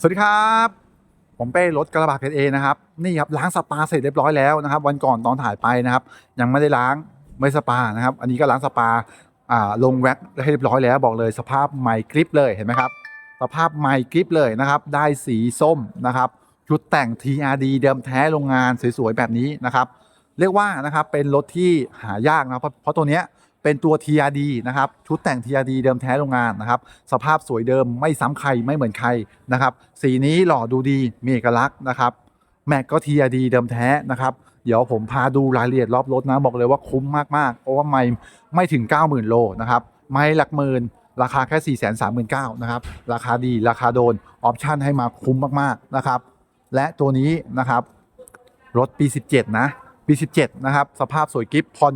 สวัสดีครับ ผมเป้รถกระบะเกรเอนะครับ นี่ครับล้างสปาเสร็จเรียบร้อยแล้วนะครับ วันก่อนตอนถ่ายไปนะครับ ยังไม่ได้ล้างไม่สปานะครับ อันนี้ก็ล้างสปาอ่าลงแว็กให้เรียบร้อยแล้วบอกเลยสภาพใหม่กริปเลยเห็นไหมครับ สภาพใหม่กริปเลยนะครับ ได้สีส้มนะครับชุดแต่ง TRD เดิมแท้โรงงานสวยๆแบบนี้นะครับ เรียกว่านะครับเป็นรถที่หายากนะเพราะเพราะตัวเนี้ย เป็นตัว TRD นะครับ ชุดแต่ง TRD เดิมแท้โรงงานนะครับ สภาพสวยเดิมไม่ซ้ำใครไม่เหมือนใครนะครับ สีนี้หล่อดูดีมีเอกลักษณ์นะครับ แม็กก็ TRD เดิมแท้นะครับ เดี๋ยวผมพาดูรายละเอียดรอบรถนะ บอกเลยว่าคุ้มมากๆ เพราะว่าไม่ไม่ถึง 90,000 โลนะครับ ไม่หลักหมื่นราคาแค่ 4 3 9 0 0 0นะครับ ราคาดีราคาโดน ออปชั่นให้มาคุ้มมากๆนะครับ และตัวนี้นะครับ รถปี 17 นะ ปี 17 นะครับ สภาพสวยกิฟผ่อน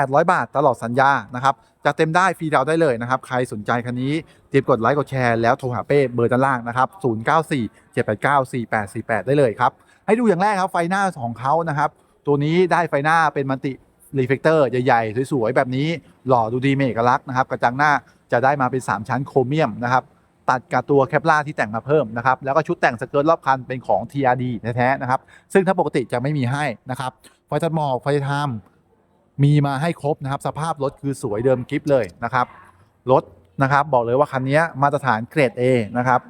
800 บาทตลอดสัญญานะครับจะเต็มได้ฟรีดาวได้เลยนะครับ ใครสนใจคันนี้เตรียมกดไลค์กดแชร์แล้วโทรหาเป้เบอร์ด้านล่างนะครับ 094 789 4848 ได้เลยครับ ให้ดูอย่างแรกครับไฟหน้าของเขานะครับ ตัวนี้ได้ไฟหน้าเป็นมันติรีเฟกเตอร์ใหญ่ๆ สวยๆ แบบนี้หล่อดูดีมีเอกลักษณ์นะครับ กระจังหน้าจะได้มาเป็น 3 ชั้นโครเมียมนะครับตัดกับตัวแคปล่าที่แต่งมาเพิ่มนะครับ แล้วก็ชุดแต่งสเกิร์ตรอบคันเป็นของ TRD แท้ๆนะครับ ซึ่งถ้าปกติจะไม่มีให้นะครับไฟตัดหมอกไฟไทม์ มีมาให้ครบนะครับ สภาพรถคือสวยเดิมกิฟเลยนะครับรถนะครับบอกเลยว่าคันนี้มาตรฐานเกรด A นะครับ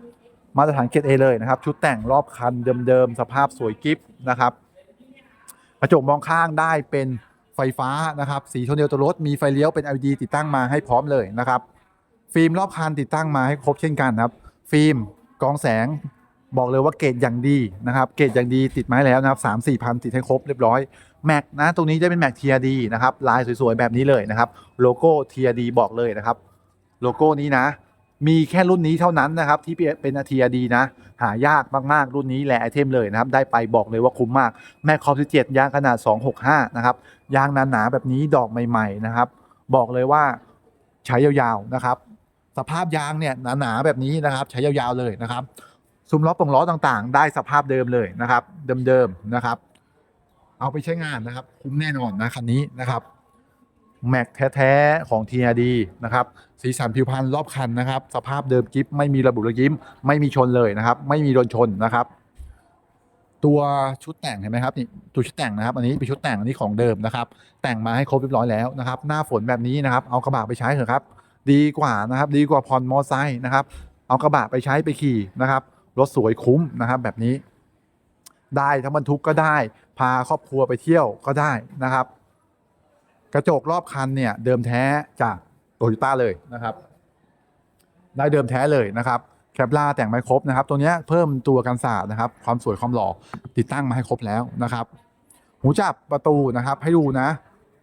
มาตรฐานเกรด A เลยนะครับ ชุดแต่งรอบคันเดิมๆสภาพสวยกิฟนะครับกระจกมองข้างได้เป็นไฟฟ้านะครับสีโทนเดียวตัวรถมีไฟเลี้ยวเป็น LED ติดตั้งมาให้พร้อมเลยนะครับ ฟิล์มรอบคันติดตั้งมาให้ครบเช่นกันครับ ฟิล์มกองแสงบอกเลยว่าเกรดอย่างดีนะครับ เกรดอย่างดีติดมาแล้วนะครับสามสี่พันติดให้ครบเรียบร้อย แม็กนะตรงนี้จะเป็นแม็ก TRD นะครับลายสวยๆแบบนี้เลยนะครับโลโก้ TRD บอกเลยนะครับโลโก้นี้นะ มีแค่รุ่นนี้เท่านั้นนะครับที่เป็น TRD นะ หายากมากๆ รุ่นนี้แหละไอเทมเลยนะครับ ได้ไปบอกเลยว่าคุ้มมาก แม็กคอม17ยางขนาด 265 นะครับยางหนาๆแบบนี้ดอกใหม่ๆนะครับ บอกเลยว่าใช้ยาวๆนะครับ สภาพยางเนี่ยหนาๆแบบนี้นะครับ ใช้ยาวๆเลยนะครับซุ้มล้อปงล้อต่างๆ ได้สภาพเดิมเลยนะครับ เดิมๆนะครับ เอาไปใช้งานนะครับ คุ้มแน่นอนนะคันนี้นะครับแม็กแท้ๆของ TRD นะครับสีสันผิวพรรณรอบคันนะครับ สภาพเดิมกิฟไม่มีระบุระยิ้ม ไม่มีชนเลยนะครับ ไม่มีโดนชนนะครับ ตัวชุดแต่งเห็นไหมครับนี่ตัวชุดแต่งนะครับ อันนี้เป็นชุดแต่งอันนี้ของเดิมนะครับ แต่งมาให้ครบเรียบร้อยแล้วนะครับ หน้าฝนแบบนี้นะครับ เอากระบะไปใช้เถอะครับ ดีกว่านะครับ ดีกว่าผ่อนมอไซค์นะครับ เอากระบะไปใช้ไปขี่นะครับรถสวยคุ้มนะครับ แบบนี้ ได้ทั้งบรรทุกก็ได้ พาครอบครัวไปเที่ยวก็ได้นะครับ กระจกรอบคันเนี่ยเดิมแท้จากโตโยต้าเลยนะครับ ได้เดิมแท้เลยนะครับแคปล่าแต่งมาครบนะครับ ตัวนี้เพิ่มตัวกันสาดนะครับ ความสวยความหล่อติดตั้งมาให้ครบแล้วนะครับ หูจับประตูนะครับ ให้ดูนะ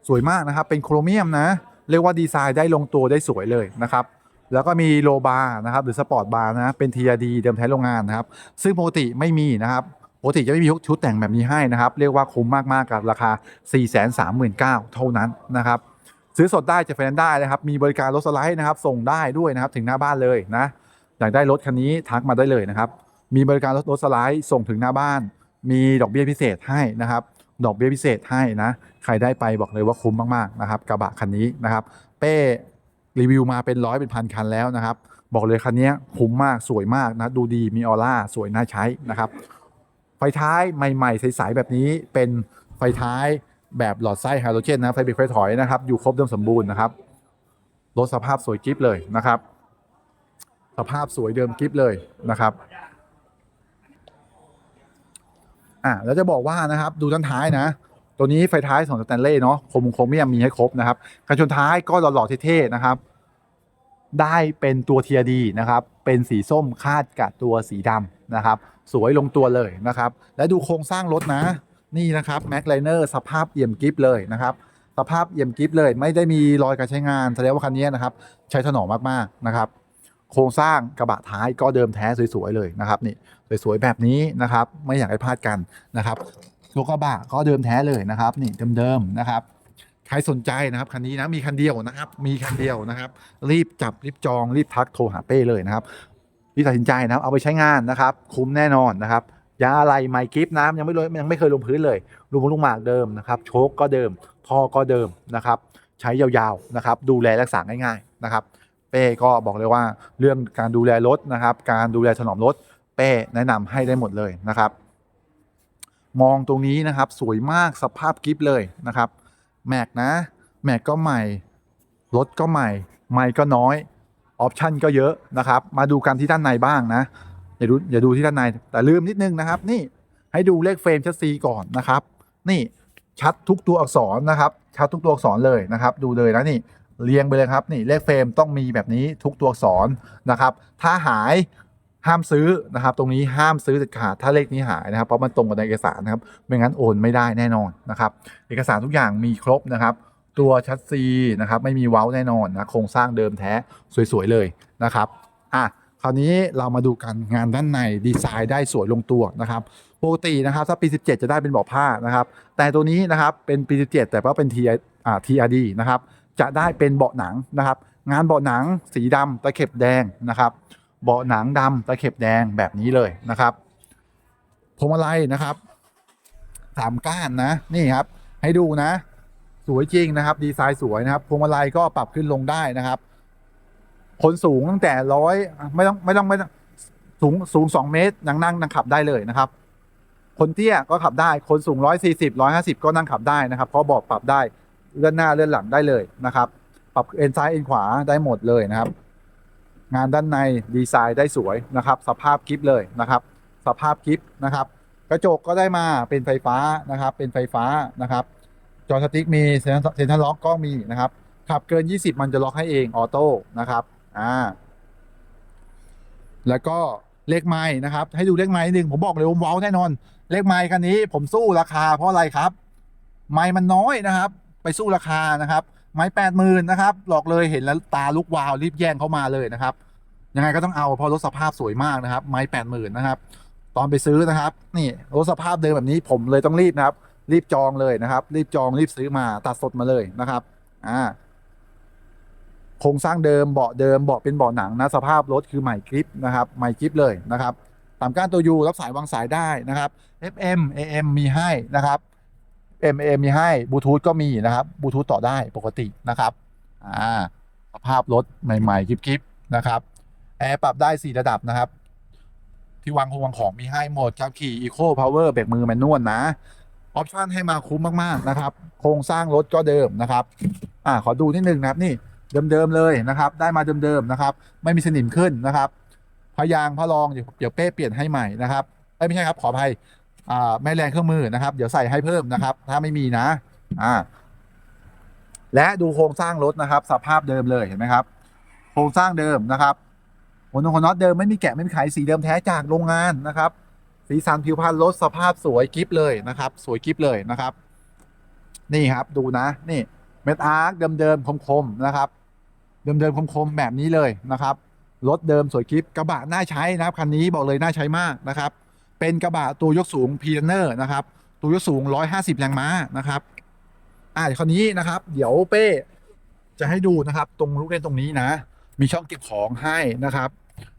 สวยมากนะครับ เป็นโครเมียมนะ เรียกว่าดีไซน์ได้ลงตัวได้สวยเลยนะครับ แล้วก็มีโลบาร์นะครับ หรือสปอร์ตบาร์นะ เป็น TRD เดิมแท้โรงงานนะครับ ซึ่งปกติไม่มีนะครับ ปกติจะไม่มีชุดแต่งแบบนี้ให้นะครับ เรียกว่าคุ้มมากๆกับราคา 439,000เท่านั้นนะครับซื้อสดได้จะไฟแนนซ์ได้นะครับ มีบริการรถสไลด์นะครับ ส่งได้ด้วยนะครับถึงหน้าบ้านเลยนะอยากได้รถคันนี้ทักมาได้เลยนะครับ มีบริการรถรถสไลด์ส่งถึงหน้าบ้าน มีดอกเบี้ยพิเศษให้นะครับ ดอกเบี้ยพิเศษให้นะใครได้ไปบอกเลยว่าคุ้มมากๆนะครับกระบะคันนี้นะครับ เป้รีวิวมาเป็นร้อยเป็นพันคันแล้วนะครับ บอกเลยคันนี้คุ้มมากสวยมากนะดูดีมีออร่าสวยน่าใช้นะครับ ไฟท้ายใหม่ๆ ใส ๆ แบบนี้เป็นไฟท้ายแบบหลอดไส้ไฮโดรเจนนะไฟเบรกไฟถอยนะครับ อยู่ครบเดิมสมบูรณ์นะครับรถสภาพสวยกิฟเลยนะครับ สภาพสวยเดิมกิฟเลยนะครับอะแล้วจะบอกว่านะครับดูด้านท้ายนะ ตัวนี้ไฟท้ายของสแตนเล่เนาะโครมโครเมียมมีให้ครบนะครับกันชนท้ายก็หล่อๆเท่ๆนะครับ ได้เป็นตัว TRD นะครับ เป็นสีส้มคาดกับตัวสีดำนะครับ สวยลงตัวเลยนะครับ และดูโครงสร้างรถนะ นี่นะครับแม็กไลเนอร์สภาพเอี่ยมกิฟเลยนะครับสภาพเอี่ยมกิฟเลยไม่ได้มีรอยการใช้งานแสดงว่าคันนี้นะครับ ใช้ถนอมมากๆนะครับ โครงสร้างกระบะท้ายก็เดิมแท้สวยๆเลยนะครับนี่สวยๆแบบนี้นะครับ ไม่อยากให้พลาดกันนะครับตัวกระบะก็เดิมแท้เลยนะครับ นี่เดิมๆนะครับใครสนใจนะครับคันนี้นะมีคันเดียวนะครับ มีคันเดียวนะครับ รีบจับรีบจองรีบทักโทรหาเป้เลยนะครับ รีบตัดสินใจนะครับเอาไปใช้งานนะครับ คุ้มแน่นอนนะครับยาอะไรไมค์กิฟน้ำยังไม่ลงยังไม่เคยลงพื้นเลยลูกมงลูกหมากเดิมนะครับโชคก็เดิมท่อก็เดิมนะครับ ใช้ยาวๆนะครับ ดูแลรักษาง่ายๆนะครับ เป้ก็บอกเลยว่าเรื่องการดูแลรถนะครับ การดูแลถนอมรถเป้แนะนำให้ได้หมดเลยนะครับ มองตรงนี้นะครับ สวยมากสภาพกิฟเลยนะครับ แม็กนะ แม็กก็ใหม่รถก็ใหม่ ไม่ก็น้อย ออปชันก็เยอะนะครับ มาดูกันที่ด้านในบ้างนะ อย่าดูอย่าดูที่ด้านใน แต่ลืมนิดนึงนะครับ นี่ให้ดูเลขเฟรมชัสซีก่อนนะครับ นี่ชัดทุกตัวอักษรนะครับ ชัดทุกตัวอักษรเลยนะครับ ดูเลยนะนี่เรียงไปเลยครับนี่เลขเฟรมต้องมีแบบนี้ทุกตัวอักษรนะครับ ถ้าหายห้ามซื้อนะครับ ตรงนี้ห้ามซื้อเด็ดขาดถ้าเลขนี้หายนะครับเพราะมันตรงกับในเอกสารนะครับไม่งั้นโอนไม่ได้แน่นอนนะครับ เอกสารทุกอย่างมีครบนะครับ ตัวชัดซีนะครับไม่มีเว้าแน่นอนนะโครงสร้างเดิมแท้สวยๆเลยนะครับอะคราวนี้เรามาดูกันงานด้านในดีไซน์ได้สวยลงตัวนะครับปกตินะครับถ้าปี 17 จะได้เป็นเบาะผ้านะครับ แต่ตัวนี้นะครับเป็นปี 17 แต่ว่าเป็น T อ่า TRD นะครับจะได้เป็นเบาะหนังนะครับ งานเบาะหนังสีดำตะเข็บแดงนะครับเบาะหนังดำตะเข็บแดงแบบนี้เลยนะครับพวงมาลัยนะครับสามก้านนะนี่ครับให้ดูนะ วยจริงนะครับ ดีไซน์สวยนะครับพวงมาลัยก็ปรับขึ้นลงได้นะครับคนสูงตั้งแต่ร้อยไม่ต้องไม่ต้องไม่ต้องสูงสูงสองเมตรยังนั่งนั่งขับได้เลยนะครับ คนเตี้ยก็ขับได้คนสูงร้อยสี่สิบร้อยห้าสิบก็นั่งขับได้นะครับเพราะบอกปรับได้เลื่อนหน้าเลื่อนหลังได้เลยนะครับ ปรับเอ็นซ้ายเอ็นขวาได้หมดเลยนะครับ งานด้านในดีไซน์ได้สวยนะครับ สภาพกิฟเลยนะครับ สภาพกิฟนะครับ กระจกก็ได้มาเป็นไฟฟ้านะครับ เป็นไฟฟ้านะครับ จอสติ๊กมีเซ็นทรัลล็อกก็มีนะครับขับเกิน 20 มันจะล็อกให้เองออโต้นะครับอ่าแล้วก็เลขไม้นะครับ ให้ดูเลขไม้นิดนึงผมบอกเลยว่าว้าวแน่นอน เลขไม้คันนี้ผมสู้ราคาเพราะอะไรครับ ไม้มันน้อยนะครับ ไปสู้ราคานะครับ ไม้แปดหมื่นนะครับ หลอกเลยเห็นแล้วตาลุกวาวรีบแย่งเข้ามาเลยนะครับ ยังไงก็ต้องเอาเพราะรถสภาพสวยมากนะครับ ไม้แปดหมื่นนะครับ ตอนไปซื้อนะครับ นี่รถสภาพเดิมแบบนี้ผมเลยต้องรีบนะครับ รีบจองเลยนะครับ รีบจองรีบซื้อมาตัดสดมาเลยนะครับอ่าโครงสร้างเดิมเบาะเดิมเบาะเป็นเบาะหนังนะสภาพรถคือใหม่กริปนะครับใหม่กริปเลยนะครับตามก้านตัวยูรับสายวางสายได้นะครับ FM AM มีให้นะครับ M AM มีให้บลูทูธก็มีนะครับบลูทูธต่อได้ปกตินะครับอ่าสภาพรถใหม่ๆกริปๆนะครับแอร์ปรับได้ 4 ระดับนะครับ ที่วางคงวางของมีให้หมดครับขี่ Eco Power เบรกมือแมนนวลนะ ออปชันให้มาคุ้มมากๆนะครับ โครงสร้างรถก็เดิมนะครับ อ่าขอดูนิดนึงนะครับนี่เดิมๆเลยนะครับ ได้มาเดิมๆนะครับ ไม่มีสนิมขึ้นนะครับพยางพะรองเดี๋ยวเดี๋ยวเป้เปลี่ยนให้ใหม่นะครับไม่ใช่ครับขออภัยอ่าแม่แรงเครื่องมือนะครับ เดี๋ยวใส่ให้เพิ่มนะครับ ถ้าไม่มีนะอ่าและดูโครงสร้างรถนะครับ สภาพเดิมเลยเห็นไหมครับ โครงสร้างเดิมนะครับหัวน็อตหัวน็อตเดิมไม่มีแกะไม่มีไขสีเดิมแท้จากโรงงานนะครับ สีสันผิวพรรณรถสภาพสวยกิฟเลยนะครับ สวยกิฟเลยนะครับ นี่ครับดูนะนี่เม็ดอาร์คเดิมๆคมๆนะครับ เดิมๆคมๆแบบนี้เลยนะครับรถเดิมสวยกิฟกระบะน่าใช้นะครับคันนี้บอกเลยน่าใช้มากนะครับ เป็นกระบะตัวยกสูงพีเนอร์นะครับ ตัวยกสูง 150 แรงม้านะครับอ่าคันนี้นะครับ เดี๋ยวเป้จะให้ดูนะครับ ตรงลูกเล่นตรงนี้นะ มีช่องเก็บของให้นะครับ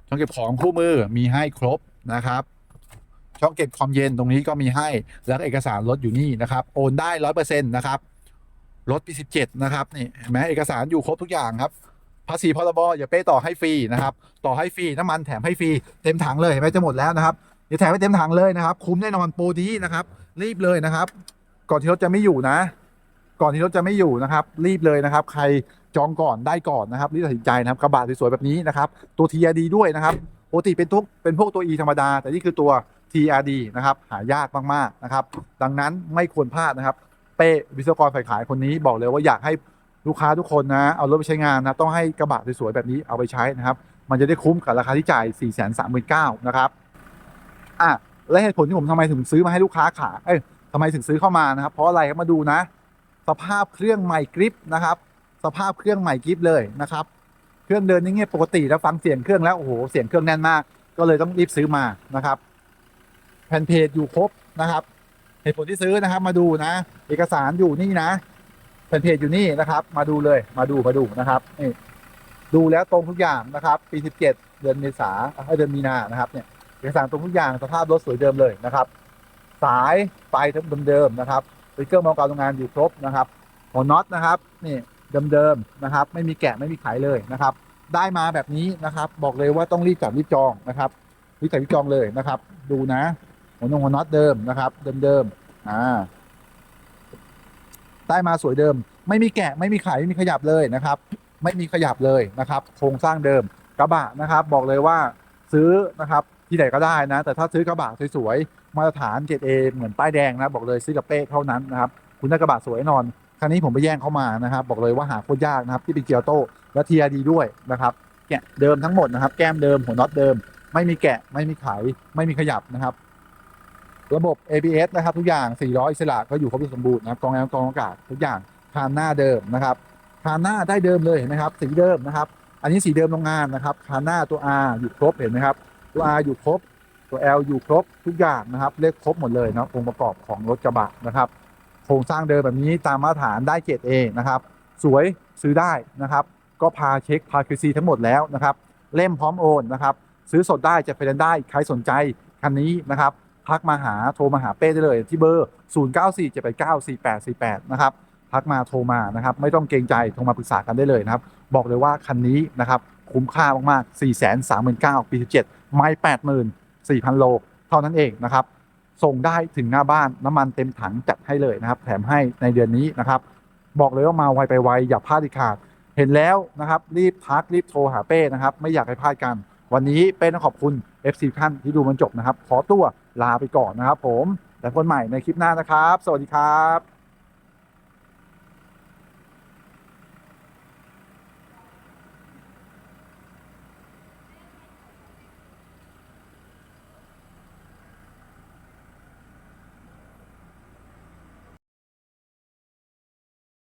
ช่องเก็บของคู่มือมีให้ครบนะครับ ช่องเก็บความเย็นตรงนี้ก็มีให้ แล้วเอกสารรถอยู่นี่นะครับ โอนได้ร้อยเปอร์เซ็นต์นะครับรถปีสิบเจ็ดนะครับนี่เห็นไหมเอกสารอยู่ครบทุกอย่างครับ ภาษีพรบอย่าเป้ต่อให้ฟรีนะครับ ต่อให้ฟรีน้ำมันแถมให้ฟรีเต็มถังเลยเห็นไหมจะหมดแล้วนะครับเดี๋ยวแถมไปเต็มถังเลยนะครับ คุ้มแน่นอนโปรดีนะครับ รีบเลยนะครับ ก่อนที่รถจะไม่อยู่นะ ก่อนที่รถจะไม่อยู่นะครับ รีบเลยนะครับ ใครจองก่อนได้ก่อนนะครับรีบตัดสินใจนะครับกระบะสวยๆแบบนี้นะครับ ตัว TRD ด้วยนะครับปกติเป็นทุกเป็นพวกตัว E ธรรมดา แต่นี่คือตัว TRD นะครับหายากมากๆนะครับ ดังนั้นไม่ควรพลาดนะครับ เป้วิศวกรฝ่ายขายคนนี้บอกเลยว่าอยากให้ลูกค้าทุกคนนะเอารถไปใช้งานนะต้องให้กระบะสวยๆแบบนี้เอาไปใช้นะครับ มันจะได้คุ้มกับราคาที่จ่าย 4 3 9 0 0 0นะครับอะและเหตุผลที่ผมทำไมถึงซื้อมาให้ลูกค้าขายเอ้ยทำไมถึงซื้อเข้ามานะครับ เพราะอะไรครับมาดูนะ สภาพเครื่องใหม่กริปนะครับ สภาพเครื่องใหม่กริปเลยนะครับ เครื่องเดินนี่เงียบปกติแล้วฟังเสียงเครื่องแล้วโอ้โหเสียงเครื่องแน่นมาก ก็เลยต้องรีบซื้อมานะครับ แผ่นเพจอยู่ครบนะครับเหตุผลที่ซื้อนะครับ มาดูนะ เอกสารอยู่นี่นะแผ่นเพจอยู่นี่นะครับ มาดูเลยมาดูมาดูนะครับนี่ดูแล้วตรงทุกอย่างนะครับ ปี 17 เดือนเมษาเดือนมีนานะครับเนี่ยเอกสารตรงทุกอย่างสภาพรถสวยเดิมเลยนะครับ สายไฟเดิมๆนะครับสติ๊กเกอร์มองการโรงงานอยู่ครบนะครับหัวน็อตนะครับนี่เดิมๆนะครับ ไม่มีแกะไม่มีไขเลยนะครับ ได้มาแบบนี้นะครับ บอกเลยว่าต้องรีบจับรีบจองนะครับวิจัยวิจองเลยนะครับ ดูนะ หัวนงหัวน็อตเดิมนะครับ เดิมๆอ่าได้มาสวยเดิม ไม่มีแกะไม่มีขายไม่มีขยับเลยนะครับ ไม่มีขยับเลยนะครับ โครงสร้างเดิมกระบะนะครับ บอกเลยว่าซื้อนะครับที่ไหนก็ได้นะ แต่ถ้าซื้อกระบะสวยๆมาตรฐาน 7A เหมือนป้ายแดงนะบอกเลยซื้อกับเป้เท่านั้นนะครับคุณได้กระบะสวยแน่นอนครั้นี้ผมไปแย่งเขามานะครับ บอกเลยว่าหาโคตรยากนะครับ ที่เป็นเกียร์โต้และทีดีด้วยนะครับแกะเดิมทั้งหมดนะครับ แก้มเดิมหัวน็อตเดิม ไม่มีแกะไม่มีไขไม่มีขยับนะครับ ระบบ ABS นะครับทุกอย่าง 400 อิสระก็อยู่ครบสมบูรณ์นะครับกองแอร์กองอากาศทุกอย่างคานหน้าเดิมนะครับคานหน้าได้เดิมเลยเห็นไหมครับสีเดิมนะครับ อันนี้สีเดิมโรงงานนะครับคานหน้าตัว R อยู่ครบเห็นไหมครับตัว R อยู่ครบตัว L อยู่ครบทุกอย่างนะครับเลขครบหมดเลยนะองค์ประกอบของรถกระบะนะครับโครงสร้างเดิมแบบนี้ตามมาตรฐานได้เกรด A นะครับสวยซื้อได้นะครับ ก็พาเช็คพาคิซีทั้งหมดแล้วนะครับ เล่มพร้อมโอนนะครับ ซื้อสดได้จะไปเล่นได้ใครสนใจคันนี้นะครับ ทักมาหาโทรมาหาเป้ได้เลยที่เบอร์ 0 9 4 7 8 9 4 8 4 8 นะครับทักมาโทรมานะครับไม่ต้องเกรงใจโทรมาปรึกษากันได้เลยนะครับ บอกเลยว่าคันนี้นะครับคุ้มค่ามากๆ 4 3 9 0 0 0ปี17ไม่84,000 โล เท่านั้นเองนะครับ ส่งได้ถึงหน้าบ้านน้ำมันเต็มถังจัดให้เลยนะครับ แถมให้ในเดือนนี้นะครับ บอกเลยว่ามาไวไปไวอย่าพลาดอีกขาด เห็นแล้วนะครับ รีบทักรีบโทรหาเป้นะครับ ไม่อยากให้พลาดกัน วันนี้เป็นขอบคุณ FC ท่านที่ดูมันจบนะครับ ขอตัวลาไปก่อนนะครับผม แล้วคนใหม่ในคลิปหน้านะครับ สวัสดีครับ